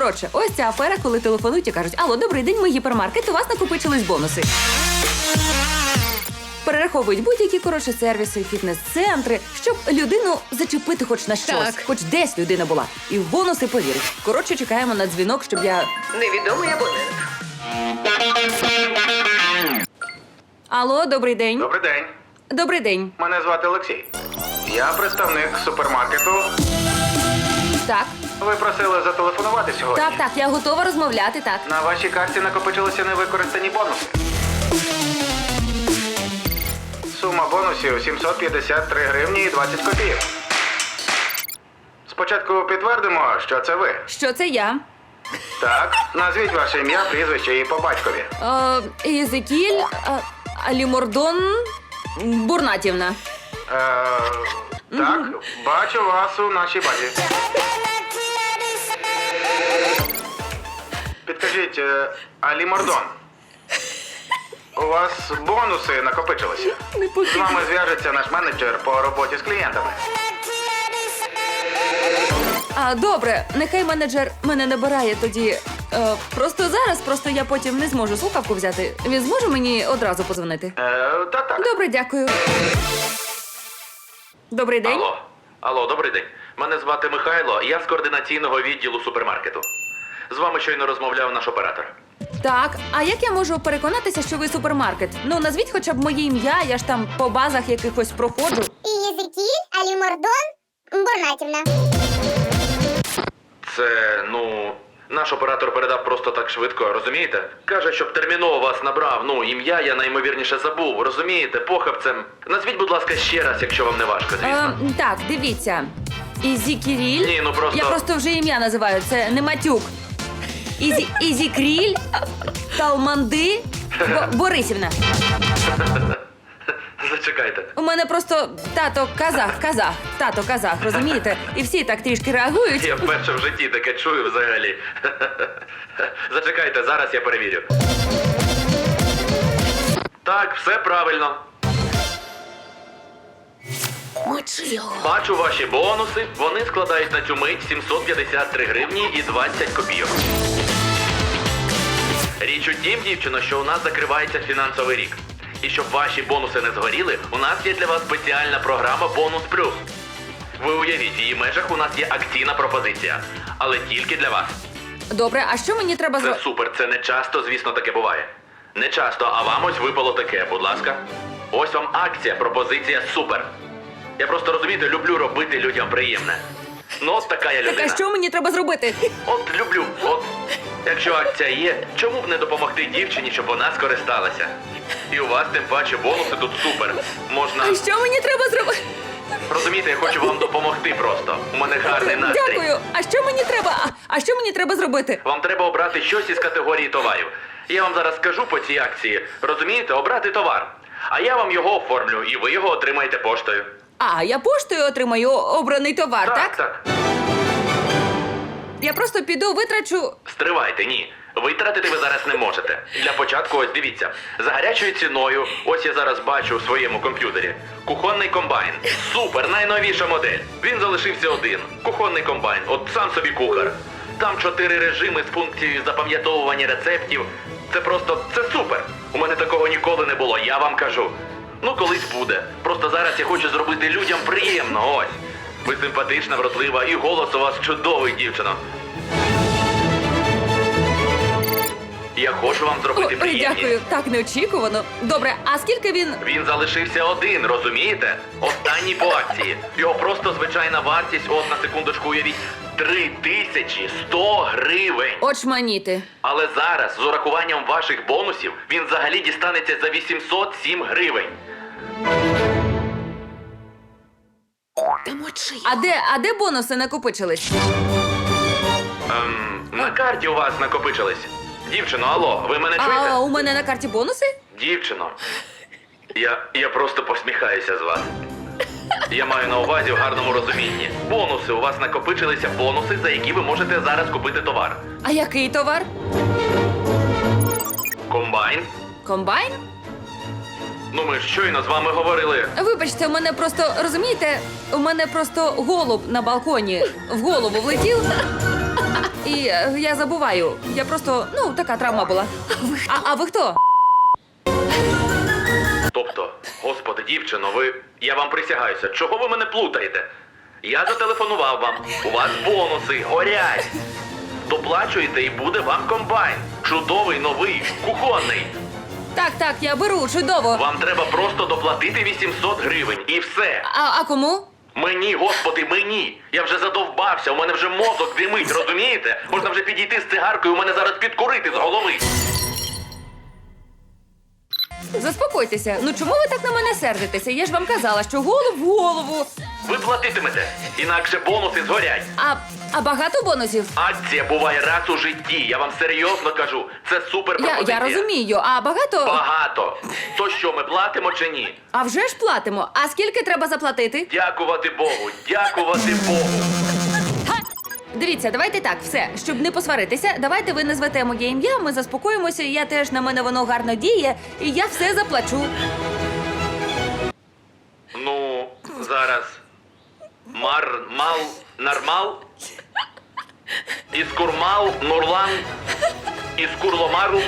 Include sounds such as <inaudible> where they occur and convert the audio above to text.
Коротше, ось ця афера, коли телефонують і кажуть: Алло, добрий день, ми гіпермаркет, у вас накопичились бонуси. Перераховують будь-які коротше сервіси, фітнес-центри, щоб людину зачепити хоч на щось, Так. хоч десь людина була, і в бонуси повірить. Коротше, чекаємо на дзвінок, щоб я. Невідомий абонент. Алло, добрий день. Добрий день. Добрий день. Мене звати Олексій. Я представник супермаркету. Так, Ви просили зателефонувати сьогодні. так, так, я готова розмовляти. Так. На вашій карті накопичилися невикористані бонуси. Сума бонусів 753 гривні і 20 копійок. Спочатку підтвердимо, що це ви. Що це я? Так, назвіть ваше ім'я, прізвище і по батькові. Е, Єзекіль е, Алімордон Бурнатівна. Е, так, бачу вас у нашій базі. Підкажіть, е, Алі Мордон. У вас бонуси накопичилися. З вами зв'яжеться наш менеджер по роботі з клієнтами. А добре, нехай менеджер мене набирає тоді. Е, просто зараз, просто я потім не зможу слухавку взяти. Він зможе мені одразу позвонити. Е, так, так. Добре, дякую. Добрий день. Алло, алло, добрий день. Мене звати Михайло, я з координаційного відділу супермаркету. З вами щойно розмовляв наш оператор. Так, а як я можу переконатися, що ви супермаркет? Ну, назвіть хоча б моє ім'я, я ж там по базах якихось проходжу. І Єзикіль, Алімордон, Бурнатівна. Це, ну, наш оператор передав просто так швидко, розумієте? Каже, щоб терміново вас набрав. Ну, ім'я я наймовірніше забув, розумієте, похабцем. Назвіть, будь ласка, ще раз, якщо вам не важко, звісно. Е, так, дивіться. Ізі Кіріль. Ні, ну просто- Я просто вже ім'я називаю, це не матюк. Ізі, Ізі Кріль, Талманди, Бо- <laughs> Борисівна. Зачекайте. У мене просто тато казах, казах, тато казах, розумієте? І всі так трішки реагують. Я вперше в житті таке чую взагалі. <laughs> Зачекайте, зараз я перевірю. Так, все правильно. Мочи його. Бачу ваші бонуси. Вони складають на цю мить 753 гривні і 20 копійок. Річ у тім, дівчино, що у нас закривається фінансовий рік. І щоб ваші бонуси не згоріли, у нас є для вас спеціальна програма Бонус Плюс. Ви уявіть, в її межах у нас є акційна пропозиція, але тільки для вас. Добре, а що мені треба Це супер, це не часто, звісно, таке буває. Не часто, а вам ось випало таке, будь ласка. Ось вам акція, пропозиція супер. Я просто розумієте, люблю робити людям приємне. Ну, от така я Так, а що мені треба зробити? От люблю. От якщо акція є, чому б не допомогти дівчині, щоб вона скористалася? І у вас тим паче бонуси тут супер. Можна А що мені треба зробити? розумієте, я хочу вам допомогти просто. У мене гарний настрій. Дякую. А що мені треба? А, а що мені треба зробити? Вам треба обрати щось із категорії товарів. Я вам зараз скажу по цій акції. Розумієте, обрати товар. А я вам його оформлю, і ви його отримаєте поштою. А, я поштою отримаю обраний товар, так? так. так. Я просто піду, витрачу. Стривайте, ні. Витратити ви зараз не можете. Для початку, ось дивіться, за гарячою ціною, ось я зараз бачу у своєму комп'ютері. Кухонний комбайн. Супер, найновіша модель. Він залишився один. Кухонний комбайн, от сам собі кухар. Там чотири режими з функцією запам'ятовування рецептів. Це просто це супер. У мене такого ніколи не було, я вам кажу. Ну, колись буде. Просто зараз я хочу зробити людям приємно. Ось. Ви симпатична, вродлива, і голос у вас чудовий, дівчино. Я хочу вам зробити Ой, приємність. дякую, так неочікувано. Добре, а скільки він. Він залишився один, розумієте? Останній по акції. Його просто звичайна вартість, от на секундочку уявіть, 3100 гривень. Очманіти. Але зараз, з урахуванням ваших бонусів, він взагалі дістанеться за 807 гривень. А де, а де бонуси накопичились? Ем, на карті у вас накопичились. Дівчино, алло, ви мене чуєте? А у мене на карті бонуси? Дівчино, я, я просто посміхаюся з вас. Я маю на увазі в гарному розумінні. Бонуси у вас накопичилися бонуси, за які ви можете зараз купити товар. А який товар? Комбайн. Комбайн? Ну ми ж щойно з вами говорили. Вибачте, у мене просто розумієте, у мене просто голуб на балконі в голову влетів. І е, я забуваю. Я просто, ну, така травма була. А, а ви хто? Тобто, господи, дівчино, ви. Я вам присягаюся, чого ви мене плутаєте? Я зателефонував вам. У вас бонуси горять. Доплачуєте і буде вам комбайн. Чудовий, новий, кухонний. Так, так, я беру, чудово. Вам треба просто доплатити 800 гривень і все. А, а кому? Мені, господи, мені! Я вже задовбався, у мене вже мозок димить, розумієте? Можна вже підійти з цигаркою, у мене зараз підкурити з голови. Заспокойтеся. Ну чому ви так на мене сердитеся? Я ж вам казала, що голову в голову. Ви платитимете, інакше бонуси згорять. А, а багато бонусів? Акція буває раз у житті. Я вам серйозно кажу. Це супер Я, пропозиція. я розумію, а багато. Багато. То що, ми платимо чи ні? А вже ж платимо. А скільки треба заплатити? Дякувати Богу, дякувати Богу. Дивіться, давайте так, все, щоб не посваритися, давайте ви назвете моє ім'я, ми заспокоїмося, я теж на мене воно гарно діє, і я все заплачу. Мар, мал, нармал. Іскурмал, Нурлан. Іскурломару.